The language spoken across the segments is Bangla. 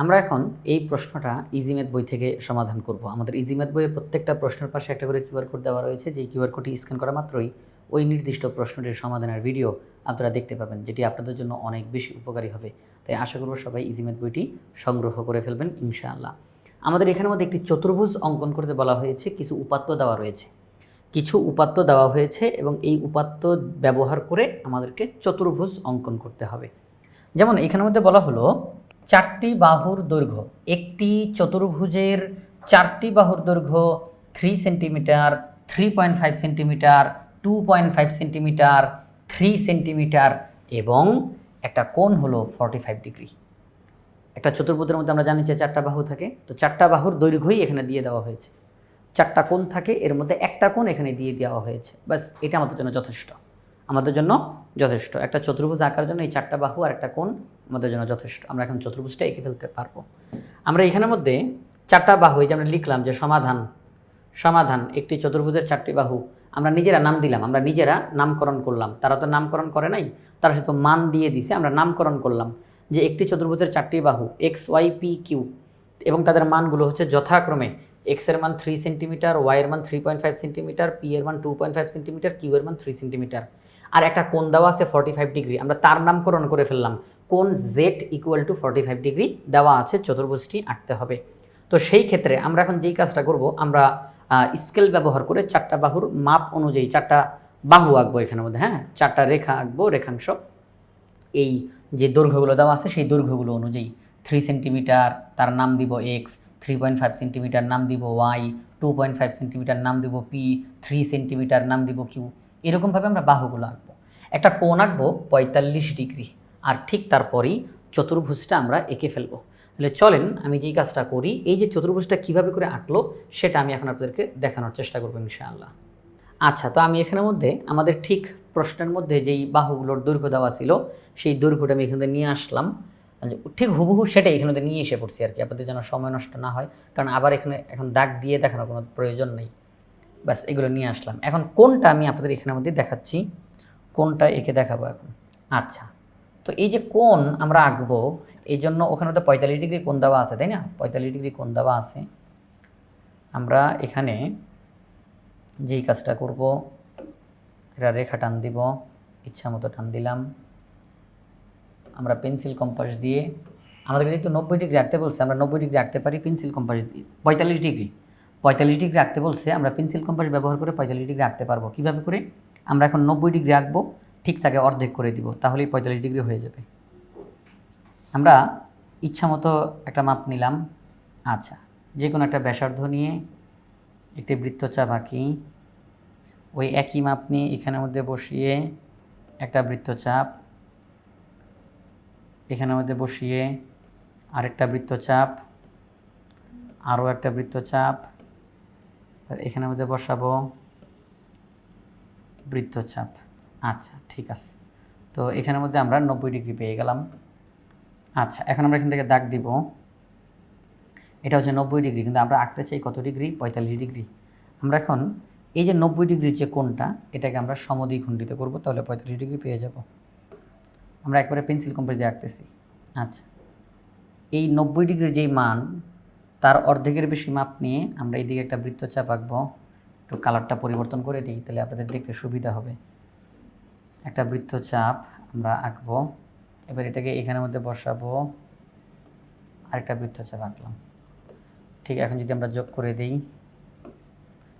আমরা এখন এই প্রশ্নটা ইজিমেথ বই থেকে সমাধান করব। আমাদের ইজিমেথ বইয়ে প্রত্যেকটা প্রশ্নের পাশে একটা করে কিউআর কোড দেওয়া রয়েছে। যে কিউআর কোডটি স্ক্যান করা মাত্রই ওই নির্দিষ্ট প্রশ্নটির সমাধানের ভিডিও আপনারা দেখতে পাবেন, যেটি আপনাদের জন্য অনেক বেশি উপকারী হবে। তাই আশা করব সবাই ইজিমেথ বইটি সংগ্রহ করে ফেলবেন, ইনশাআল্লাহ। আমাদের এখানের মধ্যে একটি চতুর্ভুজ অঙ্কন করতে বলা হয়েছে, কিছু উপাত্ত দেওয়া রয়েছে। কিছু উপাত্ত দেওয়া হয়েছে এবং এই উপাত্ত ব্যবহার করে আমাদেরকে চতুর্ভুজ অঙ্কন করতে হবে। যেমন এখানের মধ্যে বলা হলো চারটি বাহুর দৈর্ঘ্য, একটি চতুর্ভুজের চারটি বাহুর দৈর্ঘ্য three centimetre three point five centimetre two point five centimetre three centimetre এবং একটা কোণ হলো ফর্টি ফাইভ ডিগ্রি একটা চতুর্ভুজের মধ্যে আমরা জানি যে চারটা বাহু থাকে, তো চারটা বাহুর দৈর্ঘ্যই এখানে দিয়ে দেওয়া হয়েছে। চারটা কোণ থাকে, এর মধ্যে একটা কোণ এখানে দিয়ে দেওয়া হয়েছে। বাস এটা আমাদের জন্য যথেষ্ট। আমাদের জন্য যথেষ্ট। একটা চতুর্ভুজ আঁকার জন্য এই চারটা বাহু আর একটা কোণ আমাদের জন্য যথেষ্ট। আমরা এখন চতুর্ভুজটা এঁকে ফেলতে পারব। আমরা এখানের মধ্যে চারটা বাহু, এই যে আমরা লিখলাম যে সমাধান সমাধান, একটি চতুর্ভুজের চারটি বাহু, আমরা নিজেরা নাম দিলাম, আমরা নিজেরা নামকরণ করলাম। তারা তো নামকরণ করে নাই, তারা শুধু মান দিয়ে দিছে, আমরা নামকরণ করলাম যে একটি চতুর্ভুজের চারটি বাহু, এক্স ওয়াই পি কিউ, এবং তাদের মানগুলো হচ্ছে যথাক্রমে এক্সের মান থ্রি সেন্টিমিটার, ওয়াই এর মান three point five centimetre, P এর মান two point five centimetre, Q এর মান থ্রি সেন্টিমিটার। আর একটা কোণ দেওয়া আছে ফর্টি ফাইভ ডিগ্রি আমরা তার নামকরণ করে ফেললাম। কোন Z equal to forty five degree দেওয়া আছে, চতুর্ভুজটি আঁকতে হবে। তো সেই ক্ষেত্রে আমরা এখন যেই কাজটা করব, আমরা স্কেল ব্যবহার করে চারটা বাহুর মাপ অনুযায়ী চারটা বাহু আঁকবো এখানের মধ্যে হ্যাঁ? চারটা রেখা আঁকবো, রেখাংশ। এই যে দৈর্ঘ্যগুলো দেওয়া আছে, সেই দৈর্ঘ্যগুলো অনুযায়ী থ্রি সেন্টিমিটার তার নাম দিব X three point five centimetre নাম দিব Y two point five centimetre নাম দিব পি থ্রি সেন্টিমিটার নাম দিব কিউ এরকমভাবে আমরা বাহুগুলো আঁকবো। একটা কোণ আঁকবো পঁয়তাল্লিশ ডিগ্রি, আর ঠিক তারপরেই চতুর্ভুজটা আমরা এঁকে ফেলব। তাহলে চলেন আমি যেই কাজটা করি, এই যে চতুর্ভুজটা কীভাবে করে আঁকলো, সেটা আমি এখন আপনাদেরকে দেখানোর চেষ্টা করব ইনশাআল্লাহ। আচ্ছা তো আমি এখানের মধ্যে, আমাদের ঠিক প্রশ্নের মধ্যে যেই বাহুগুলোর দৈর্ঘ্য দেওয়া ছিল, সেই দৈর্ঘ্যটা আমি এখানে নিয়ে আসলাম। মানে ঠিক হুবহু সেটাই এখানে নিয়ে এসে পড়ছি আর কি, আপনাদের যেন সময় নষ্ট না হয়, কারণ আবার এখানে এখন দাগ দিয়ে দেখানোর কোনো প্রয়োজন নেই। ব্যাস, এগুলো নিয়ে আসলাম। এখন কোনটা আমি আপনাদের এখানের মধ্যে দেখাচ্ছি? কোনটা এঁকে দেখাবো এখন? আচ্ছা তো এই যে কোন আমরা আঁকবো, এই জন্য ওখানে তো পঁয়তাল্লিশ ডিগ্রি কোন দেওয়া আছে, তাই না? পঁয়তাল্লিশ ডিগ্রি কোন দেওয়া আছে। আমরা এখানে যেই কাজটা করব এটা রেখা টান দিব ইচ্ছা মতো টান দিলাম। আমরা পেন্সিল কম্পাস দিয়ে, আমাদেরকে যেহেতু নব্বই ডিগ্রি আঁকতে বলছে, আমরা নব্বই ডিগ্রি আঁকতে পারি পেন্সিল কম্পাস দিয়ে, পঁয়তাল্লিশ ডিগ্রি। পঁয়তাল্লিশ ডিগ্রি আঁকতে বলছে, আমরা পেন্সিল কম্পাস ব্যবহার করে পঁয়তাল্লিশ ডিগ্রি আঁকতে পারব। কীভাবে করে? আমরা এখন নব্বই ডিগ্রি আঁকবো, ঠিক তাকে অর্ধেক করে দিব, তাহলেই পঁয়তাল্লিশ ডিগ্রি হয়ে যাবে। আমরা ইচ্ছা মতো একটা মাপ নিলাম। আচ্ছা যে কোনো একটা ব্যাসার্ধ নিয়ে একটি বৃত্তচাপ আঁকি। ওই একই মাপ নিয়ে এখানের মধ্যে বসিয়ে একটা বৃত্তচাপ, এখানের মধ্যে বসিয়ে আরেকটা বৃত্তচাপ, আরও একটা বৃত্তচাপ আর এখানের মধ্যে বসাবো বৃত্তচাপ। আচ্ছা ঠিক আছে। তো এখানের মধ্যে আমরা নব্বই ডিগ্রি পেয়ে গেলাম। আচ্ছা এখন আমরা এখান থেকে দাগ দিব। এটা হচ্ছে নব্বই ডিগ্রি, কিন্তু আমরা আঁকতে চাই কত ডিগ্রি? পঁয়তাল্লিশ ডিগ্রি। আমরা এখন এই যে নব্বই ডিগ্রির যে কোণটা, এটাকে আমরা সমদ্বিখণ্ডিত করব, তাহলে পঁয়তাল্লিশ ডিগ্রি পেয়ে যাব। আমরা একবারে পেন্সিল কম্পাস আঁকতেছি। আচ্ছা। এই নব্বই ডিগ্রির যেই মান তার অর্ধেকের বেশি মাপ নিয়ে আমরা এইদিকে একটা বৃত্তচাপ আঁকবো। একটু কালারটা পরিবর্তন করে দিই, তাহলে আপনাদের দেখতে সুবিধা হবে। একটা বৃত্তচাপ আমরা আঁকবো। এবার এটাকে এখানের মধ্যে বসাবো। আরেকটা বৃত্তচাপ আঁকলাম। ঠিক এখন যদি আমরা যোগ করে দিই,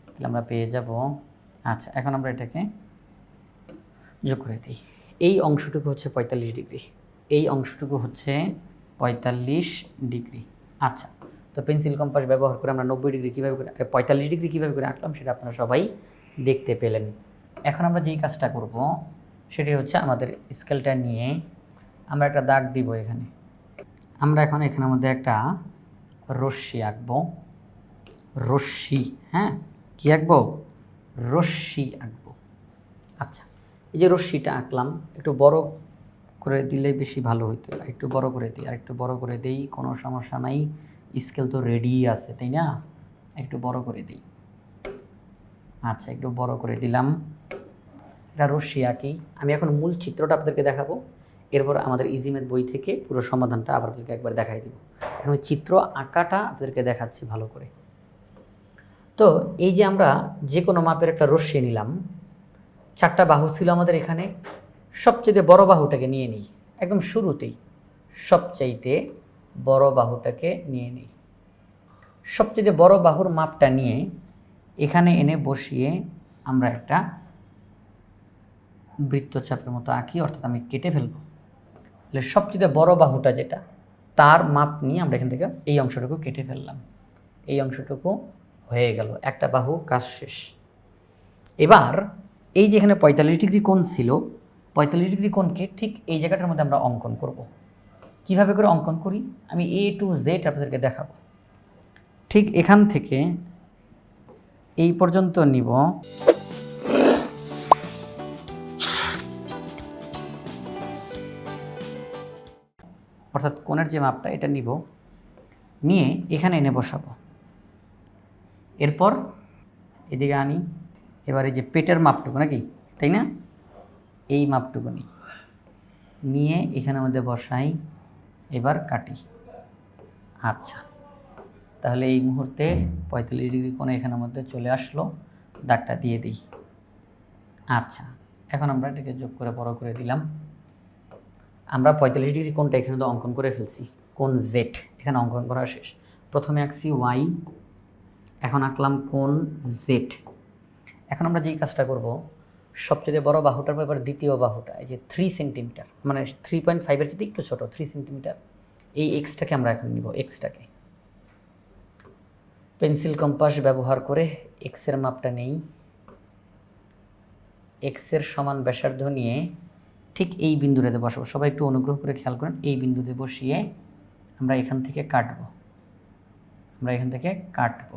তাহলে আমরা পেয়ে যাব। আচ্ছা এখন আমরা এটাকে যোগ করে দিই। এই অংশটুকু হচ্ছে পঁয়তাল্লিশ ডিগ্রি। এই অংশটুকু হচ্ছে পঁয়তাল্লিশ ডিগ্রি। আচ্ছা তো পেন্সিল কম্পাস ব্যবহার করে আমরা নব্বই ডিগ্রি কীভাবে করে পঁয়তাল্লিশ ডিগ্রি কীভাবে করে আঁকলাম সেটা আপনারা সবাই দেখতে পেলেন। এখন আমরা যেই কাজটা করব, সেটি হচ্ছে আমাদের স্কেলটা নিয়ে আমরা একটা দাগ দিব এখানে। আমরা এখন এখানের মধ্যে একটা রশ্মি আঁকবো। রশ্মি হ্যাঁ? কি আঁকবো? রশ্মি আঁকবো। আচ্ছা এই যে রশ্মিটা আঁকলাম, একটু বড় করে দিলে বেশি ভালো হতো একটু বড় করে দিই আর একটু বড় করে দিই, কোনো সমস্যা নাই। স্কেল তো রেডি আছে, তাই না? একটু বড় করে দিই। আচ্ছা একটু বড় করে দিলাম। এটা রশ্মি আঁকি আমি এখন মূল চিত্রটা আপনাদেরকে দেখাবো। এরপর আমাদের ইজিমের বই থেকে পুরো সমাধানটা আপনাদেরকে একবার দেখাই দিব। এখন চিত্র আঁকাটা আপনাদেরকে দেখাচ্ছি ভালো করে। তো এই যে আমরা যে কোনো মাপের একটা রশ্মি নিলাম, চারটা বাহু ছিল আমাদের এখানে। সবচেয়ে বড় বাহুটাকে নিয়ে নিই। একদম শুরুতেই। সবচাইতে বড় বাহুটাকে নিয়ে নিই। সবচেয়ে বড় বাহুর মাপটা নিয়ে এখানে এনে বসিয়ে আমরা একটা বৃত্তচাপের মতো আঁকি, অর্থাৎ আমি কেটে ফেলব। তাহলে সবচেয়ে বড় বাহুটা যেটা, তার মাপ নিয়ে আমরা এখান থেকে এই অংশটুকু কেটে ফেললাম। এই অংশটুকু হয়ে গেল, একটা বাহু, কাজ শেষ। এবার এই যে এখানে পঁয়তাল্লিশ ডিগ্রি কোণ ছিল, পঁয়তাল্লিশ ডিগ্রি কোণকে ঠিক এই জায়গাটার মধ্যে আমরা অঙ্কন করব। কীভাবে করে অঙ্কন করি? আমি এ টু জেড আপনাদেরকে দেখাবো। ঠিক এখান থেকে এই পর্যন্ত নিব। অর্থাৎ কোণের যে মাপটা, এটা নিব। নিয়ে এখানে এনে বসাবো। এরপর এদিকে আনি, এবার যে পেটের মাপটুকু নাকি, তাই না? এই মাপটুকু নিই। নিয়ে এখানের মধ্যে বসাই এবার কাটি। আচ্ছা তাহলে এই মুহূর্তে পঁয়তাল্লিশ ডিগ্রি কোণে এখানের মধ্যে চলে আসলো, দাগটা দিয়ে দিই। আচ্ছা এখন আমরা এটাকে যোগ করে বড় করে দিলাম। আমরা পঁয়তাল্লিশ ডিগ্রি কোণটা এখানে তো অঙ্কন করে ফেলছি কোন জেড এখানে অঙ্কন করা শেষ। প্রথমে আঁকছি ওয়াই এখন আঁকলাম কোন জেড এখন আমরা যেই কাজটা করব সবচেয়ে বড় বাহুটার পর এবার দ্বিতীয় বাহুটা, এই যে থ্রি সেন্টিমিটার মানে থ্রি পয়েন্ট ফাইভের যদি একটু ছোটো থ্রি সেন্টিমিটার এই এক্সটাকে আমরা এখন নিব এক্সটাকে পেন্সিল কম্পাস ব্যবহার করে এক্সের মাপটা নেই। এক্সের সমান ব্যাসার্ধ নিয়ে ঠিক এই বিন্দুটাতে বসাবো। সবাই একটু অনুগ্রহ করে খেয়াল করেন, এই বিন্দুতে বসিয়ে আমরা এখান থেকে কাটবো। আমরা এখান থেকে কাটবো।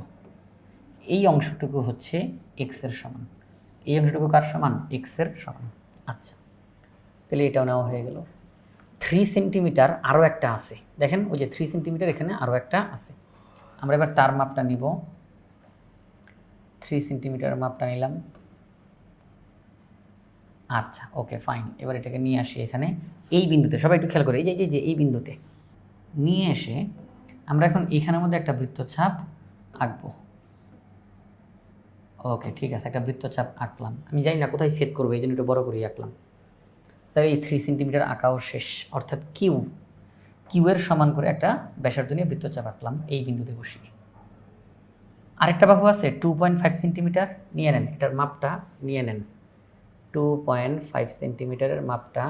এই অংশটুকু হচ্ছে এক্সের সমান। এই অংশটুকু কার সমান? এক্সের সমান। আচ্ছা। তাহলে এটাও নেওয়া হয়ে গেল। থ্রি সেন্টিমিটার আরও একটা আছে। দেখেন, ওই যে থ্রি সেন্টিমিটার এখানে আরও একটা আছে। আমরা এবার তার মাপটা নিব। থ্রি সেন্টিমিটার মাপটা নিলাম। আচ্ছা ওকে ফাইন এবার এটাকে নিয়ে আসি এখানে। এই বিন্দুতে, সবাই একটু খেয়াল করে। এই যে যে- এই বিন্দুতে। নিয়ে এসে আমরা এখন এইখানের মধ্যে একটা বৃত্তচাপ আঁকবো। ওকে ঠিক আছে, একটা বৃত্তচাপ আঁকলাম। আমি জানি না কোথায় সেট করব এই জন্য একটু বড় করে আঁকলাম। তাহলে এই থ্রি সেন্টিমিটার আঁকাও শেষ, অর্থাৎ কিউ কিউয়ের সমান করে একটা ব্যাসার্ধ নিয়ে বৃত্তচাপ আঁকলাম, এই বিন্দুতে বসিয়ে। আরেকটা বাহু আছে টু পয়েন্ট ফাইভ সেন্টিমিটার নিয়ে নেন, এটার মাপটা নিয়ে নেন। টু পয়েন্ট ফাইভ সেন্টিমিটারের মাপটা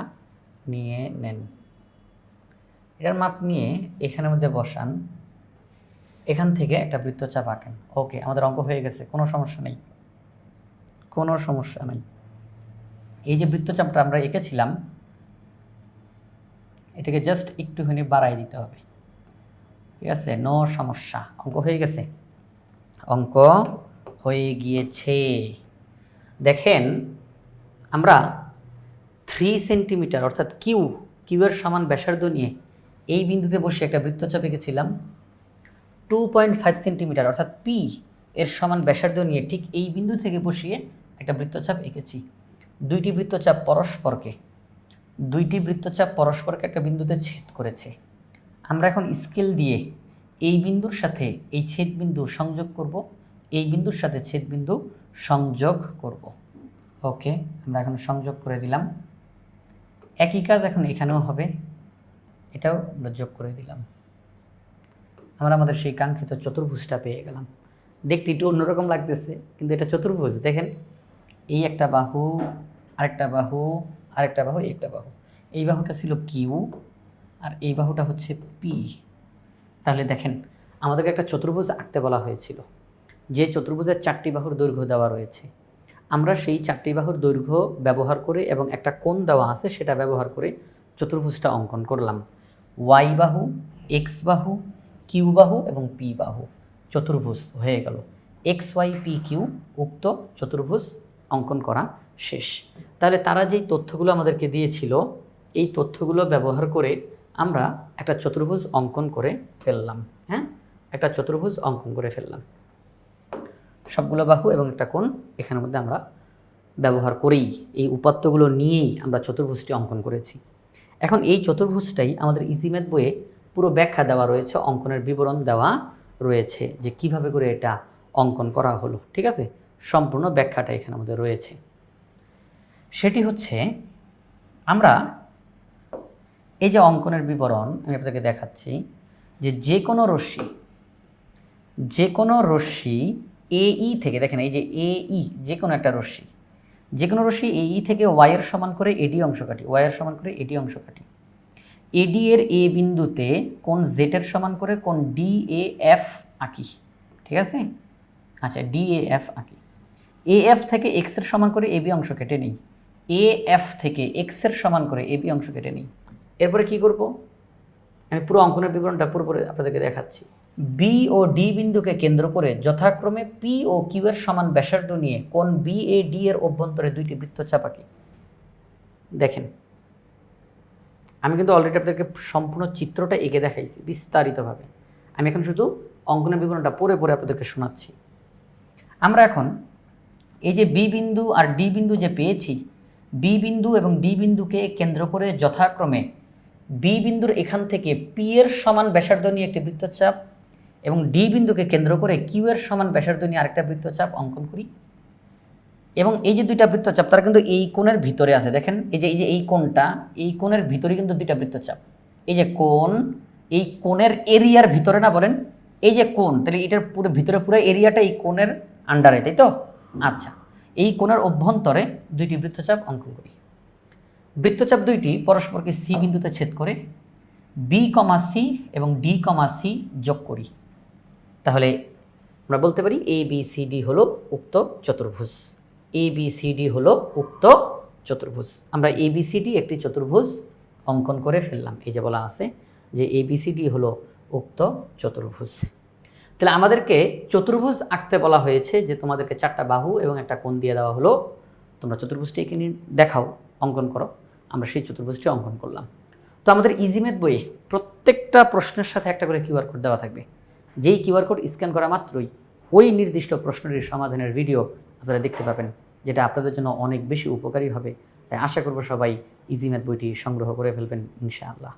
নিয়ে নেন। এটার মাপ নিয়ে এখানের মধ্যে বসান এখান থেকে একটা বৃত্তচাপ আঁকেন। ওকে, আমাদের অঙ্ক হয়ে গেছে, কোনো সমস্যা নেই। কোনো সমস্যা নেই। এই যে বৃত্তচাপটা আমরা এঁকেছিলাম, এটাকে জাস্ট একটুখানি বাড়াই দিতে হবে। ঠিক আছে? নো সমস্যা। অঙ্ক হয়ে গেছে? অঙ্ক হয়ে গিয়েছে। দেখেন, আমরা থ্রি সেন্টিমিটার অর্থাৎ কিউ কিউয়ের সমান ব্যাসার্ধ নিয়ে এই বিন্দুতে বসে একটা বৃত্তচাপ এঁকেছিলাম। টু পয়েন্ট ফাইভ সেন্টিমিটার অর্থাৎ পি এর সমান ব্যাসার্ধ নিয়ে ঠিক এই বিন্দু থেকে বসিয়ে একটা বৃত্তচাপ এঁকেছি। দুইটি বৃত্তচাপ পরস্পরকে, দুইটি বৃত্তচাপ পরস্পরকে একটা বিন্দুতে ছেদ করেছে। আমরা এখন স্কেল দিয়ে এই বিন্দুর সাথে এই ছেদ বিন্দু সংযোগ করব, এই বিন্দুর সাথে ছেদ বিন্দু সংযোগ করব। ওকে, আমরা এখন সংযোগ করে দিলাম। একই কাজ এখন এখানেও হবে, এটাও আমরা যোগ করে দিলাম। আমরা আমাদের সেই কাঙ্ক্ষিত চতুর্ভুজটা পেয়ে গেলাম। দেখতে একটু অন্যরকম লাগতেছে, কিন্তু এটা চতুর্ভুজ। দেখেন, এই একটা বাহু, আরেকটা বাহু আরেকটা বাহু একটা বাহু। এই বাহুটা ছিল কিউ আর এই বাহুটা হচ্ছে পি তাহলে দেখেন, আমাদেরকে একটা চতুর্ভুজ আঁকতে বলা হয়েছিল। যে চতুর্ভুজের চারটি বাহুর দৈর্ঘ্য দেওয়া রয়েছে, আমরা সেই চারটি বাহুর দৈর্ঘ্য ব্যবহার করে এবং একটা কোণ দেওয়া আছে, সেটা ব্যবহার করে চতুর্ভুজটা অঙ্কন করলাম। ওয়াই বাহু এক্স বাহু কিউ বাহু এবং পি বাহু চতুর্ভুজ হয়ে গেল। এক্স ওয়াই, পি কিউ উক্ত চতুর্ভুজ অঙ্কন করা শেষ। তাহলে তারা যেই তথ্যগুলো আমাদেরকে দিয়েছিল, এই তথ্যগুলো ব্যবহার করে আমরা একটা চতুর্ভুজ অঙ্কন করে ফেললাম হ্যাঁ? একটা চতুর্ভুজ অঙ্কন করে ফেললাম। সবগুলো বাহু এবং একটা কোণ এখানের মধ্যে আমরা ব্যবহার করেই এই উপাত্তগুলো নিয়েই আমরা চতুর্ভুজটি অঙ্কন করেছি। এখন এই চতুর্ভুজটাই আমাদের ইজি ম্যাথ বইয়ে পুরো ব্যাখ্যা দেওয়া রয়েছে, অঙ্কনের বিবরণ দেওয়া রয়েছে যে কীভাবে করে এটা অঙ্কন করা হলো, ঠিক আছে? সম্পূর্ণ ব্যাখ্যাটা এখানে আমাদের রয়েছে। সেটি হচ্ছে, আমরা এই যে অঙ্কনের বিবরণ, আমি আপনাদেরকে দেখাচ্ছি যে যে কোনো রশ্মি যে কোনো রশ্মি এই থেকে, দেখেন এই যে এই যে কোনো একটা রশ্মি যে কোনো রশ্মি এই থেকে ওয়াইয়ের সমান করে এডি অংশ কাটি ওয়াইয়ের সমান করে এডি অংশ কাটি। এডি এর এ বিন্দুতে কোন জেটের সমান করে কোন ডি এ এফ আঁকি, ঠিক আছে? আচ্ছা ডি এ এফ আঁকি। এ এফ থেকে এক্সের সমান করে এবি অংশ কেটে নিই। এ এফ থেকে এক্সের সমান করে এবি অংশ কেটে নিই। এরপরে কি করব? আমি পুরো অঙ্কনের বিবরণটা পুরোপুরি আপনাদেরকে দেখাচ্ছি। বি ও ডি বিন্দুকে কেন্দ্র করে যথাক্রমে পি ও কিউ এর সমান ব্যাসার্ধ নিয়ে কোন বি এ ডি এর অভ্যন্তরে দুইটি বৃত্তচাপ আঁকি। দেখেন আমি কিন্তু অলরেডি আপনাদেরকে সম্পূর্ণ চিত্রটা এঁকে দেখাইছি বিস্তারিতভাবে। আমি এখন শুধু অঙ্কনের বিবরণটা পড়ে পড়ে আপনাদেরকে শোনাচ্ছি। আমরা এখন এই যে বি বিন্দু আর ডি বিন্দু যে পেয়েছি, বি বিন্দু এবং ডি বিন্দুকে কেন্দ্র করে যথাক্রমে বি বিন্দুর এখান থেকে পি এর সমান ব্যাসার্ধ নিয়ে একটি বৃত্তচাপ এবং ডি বিন্দুকে কেন্দ্র করে কিউ এর সমান ব্যাসার্ধ নিয়ে আরেকটা বৃত্তচাপ অঙ্কন করি। এবং এই যে দুইটা বৃত্তচাপ, তারা কিন্তু এই কোণের ভিতরে আছে। দেখেন, এই যে এই যে এই কোণটা, এই কোণের ভিতরে কিন্তু দুইটা বৃত্তচাপ। এই যে কোণ, এই কোণের এরিয়ার ভিতরে না বলেন, এই যে কোণ, তাহলে এটার পুরো ভিতরে পুরো এরিয়াটা এই কোণের আন্ডারে তাই তো? আচ্ছা এই কোণের অভ্যন্তরে দুইটি বৃত্তচাপ অঙ্কন করি। বৃত্তচাপ দুইটি পরস্পরকে সি বিন্দুতে ছেদ করে বি কমা সি এবং ডি কমা সি যোগ করি। তাহলে আমরা বলতে পারি এ বি সি ডি হলো উক্ত চতুর্ভুজ। এ বি সি ডি হলো উক্ত চতুর্ভুজ। আমরা এ বি সি ডি একটি চতুর্ভুজ অঙ্কন করে ফেললাম। এই যে বলা আছে যে এ বি সি ডি হলো উক্ত চতুর্ভুজ। তাহলে আমাদেরকে চতুর্ভুজ আঁকতে বলা হয়েছে যে তোমাদেরকে চারটা বাহু এবং একটা কোণ দিয়ে দেওয়া হলো। তোমরা চতুর্ভুজটি এঁকে নিয়ে দেখাও, অঙ্কন করো। আমরা সেই চতুর্ভুজটি অঙ্কন করলাম। তো আমাদের ইজিমেথ বইয়ে প্রত্যেকটা প্রশ্নের সাথে একটা করে কিউআর কোড দেওয়া থাকবে। যেই কিউআর কোড স্ক্যান করা মাত্রই ওই নির্দিষ্ট প্রশ্নটির সমাধানের ভিডিও আপনারা দেখতে পাবেন। যেটা আপনাদের জন্য অনেক বেশি উপকারী হবে। তাই আশা করব সবাই ইজিম্যাথ বইটি সংগ্রহ করে ফেলবেন, ইনশাআল্লাহ।